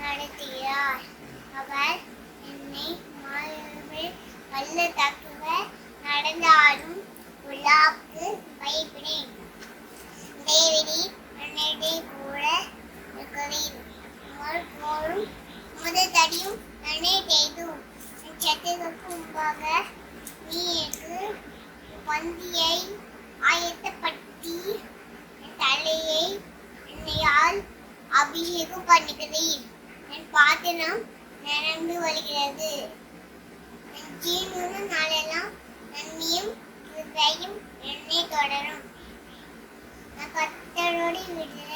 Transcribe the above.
நடத்துகிறார் அவர் என்னை மாறுவில் பள்ளத்தாக்குவ நடந்தாலும் உலாவுக்கு பயப்படேன். இடைவெளி என்னிடையே கூட இருக்கிறேன் உங்கள் போரும் முதல் தடியும் நன்னே செய்தும். சத்துக்கு முன்பாக நீ எனக்கு வந்தியை ஆயத்தப்படுத்தி தலையை என்னையால் அபிஷேகம் பண்ணுகிறேன் என் பாத்திரம் நிரம்பி வருகிறது. என் ஜீவன நாளெல்லாம் நன்மையும் கிருபையும் என்னை தொடரும். நான் கத்தரோடு விடுகிறேன்